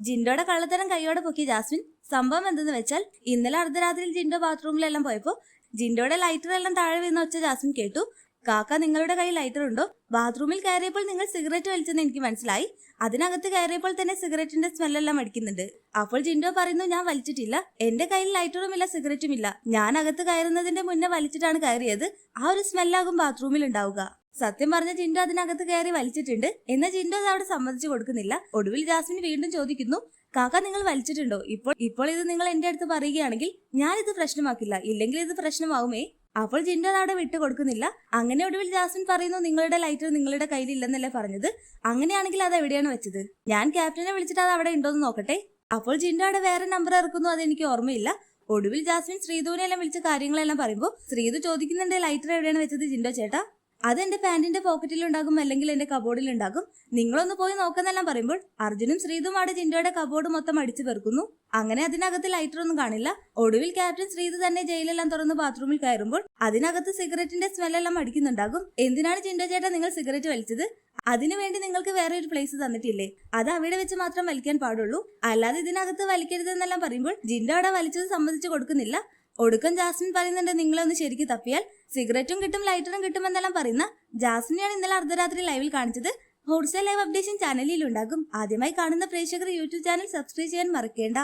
ജിൻഡോയുടെ കള്ളത്തരം കൈയോടെ പൊക്കി. ജാസ്മിൻ സംഭവം എന്തെന്ന് വെച്ചാൽ ഇന്നലെ അർദ്ധരാത്രിയിൽ ജിൻഡോ ബാത്റൂമിലെല്ലാം പോയപ്പോ ജിൻഡോയുടെ ലൈറ്റർ എല്ലാം താഴെ വീഴുന്ന ഒച്ച ജാസ്മിൻ കേട്ടു. കാക്ക നിങ്ങളുടെ കയ്യിൽ ലൈറ്റർ ഉണ്ടോ? ബാത്റൂമിൽ കയറിയപ്പോൾ നിങ്ങൾ സിഗരറ്റ് വലിച്ചെന്ന് എനിക്ക് മനസ്സിലായി. അതിനകത്ത് കയറിയപ്പോൾ തന്നെ സിഗരറ്റിന്റെ സ്മെല്ലെല്ലാം അടിക്കുന്നുണ്ട്. അപ്പോൾ ജിൻഡോ പറയുന്നു ഞാൻ വലിച്ചിട്ടില്ല. എന്റെ കയ്യിൽ ലൈറ്ററും ഇല്ല സിഗരറ്റും ഇല്ല. ഞാൻ അകത്ത് കയറുന്നതിന്റെ മുന്നേ വലിച്ചിട്ടാണ് കയറിയത്. ആ ഒരു സ്മെല്ലാകും ബാത്റൂമിൽ ഉണ്ടാവുക. സത്യം പറഞ്ഞ ജിൻഡോ അതിനകത്ത് കയറി വലിച്ചിട്ടുണ്ട്. എന്നാൽ ജിൻഡോ അത് അവിടെ സമ്മതിച്ചു കൊടുക്കുന്നില്ല. ഒടുവിൽ ജാസ്മിൻ വീണ്ടും ചോദിക്കുന്നു കാക്ക നിങ്ങൾ വലിച്ചിട്ടുണ്ടോ? ഇപ്പോൾ ഇപ്പോൾ ഇത് നിങ്ങൾ എന്റെ അടുത്ത് പറയുകയാണെങ്കിൽ ഞാൻ ഇത് പ്രശ്നമാക്കില്ല. ഇല്ലെങ്കിൽ ഇത് പ്രശ്നമാവുമേ? അപ്പോൾ ജിൻഡോ അവിടെ വിട്ടു കൊടുക്കുന്നില്ല. അങ്ങനെ ഒടുവിൽ ജാസ്മിൻ പറയുന്നു നിങ്ങളുടെ ലൈറ്റർ നിങ്ങളുടെ കയ്യിലില്ലെന്നല്ലേ പറഞ്ഞത്? അങ്ങനെയാണെങ്കിൽ അത് എവിടെയാണ് വെച്ചത്? ഞാൻ ക്യാപ്റ്റനെ വിളിച്ചിട്ട് അത് അവിടെ ഉണ്ടോ എന്ന് നോക്കട്ടെ. അപ്പോൾ ജിൻഡോ അവിടെ വേറെ നമ്പർ ഇറക്കുന്നു അതെനിക്ക് ഓർമ്മയില്ല. ഒടുവിൽ ജാസ്മിൻ ശ്രീധുവിനെ എല്ലാം വിളിച്ച കാര്യങ്ങളെല്ലാം പറയുമ്പോൾ ശ്രീധു ചോദിക്കുന്നുണ്ട് ലൈറ്റർ എവിടെയാണ് വെച്ചത് ജിൻഡോ ചേട്ടാ? അത് എന്റെ പാന്റിന്റെ പോക്കറ്റിൽ ഉണ്ടാകും അല്ലെങ്കിൽ എന്റെ കബോർഡിൽ ഉണ്ടാകും നിങ്ങളൊന്ന് പോയി നോക്കുന്നെല്ലാം പറയുമ്പോൾ അർജുനും ശ്രീതുമാണ് ജിൻഡോയുടെ കബോർഡ് മൊത്തം അടിച്ചു പെറുക്കുന്നു അങ്ങനെ അതിനകത്ത് ലൈറ്റർ ഒന്നും കാണില്ല. ഒടുവിൽ ക്യാപ്റ്റൻ ശ്രീതു തന്നെ ജയിലെല്ലാം തുറന്ന് ബാത്റൂമിൽ കയറുമ്പോൾ അതിനകത്ത് സിഗരറ്റിന്റെ സ്മെല്ലെല്ലാം അടിക്കുന്നുണ്ടാകും. എന്തിനാണ് ജിൻഡോ ചേട്ടാ നിങ്ങൾ സിഗരറ്റ് വലിച്ചത്? അതിനുവേണ്ടി നിങ്ങൾക്ക് വേറെ ഒരു പ്ലേസ് തന്നിട്ടില്ലേ? അത് അവിടെ വെച്ച് മാത്രം വലിക്കാൻ പാടുള്ളൂ. അല്ലാതെ ഇതിനകത്ത് വലിക്കരുതെന്നെല്ലാം പറയുമ്പോൾ ജിൻഡോ അവിടെ വലിച്ചത് സമ്മതിച്ചു കൊടുക്കുന്നില്ല. ഒടുക്കം ജാസ്മിൻ പറയുന്നുണ്ട് നിങ്ങളൊന്ന് ശരിക്കും തപ്പിയാൽ സിഗരറ്റും കിട്ടും ലൈറ്ററും കിട്ടും എന്നെല്ലാം പറയുന്ന ജാസ്മിനെയാണ് ഇന്നലെ അർദ്ധരാത്രി ലൈവിൽ കാണിച്ചത്. ഹോട്ട്സെൽ ലൈവ് അപ്ഡേഷൻ ചാനലിൽ ഉണ്ടാകും. ആദ്യമായി കാണുന്ന പ്രേക്ഷകർ യൂട്യൂബ് ചാനൽ സബ്സ്ക്രൈബ് ചെയ്യാൻ മറക്കേണ്ട.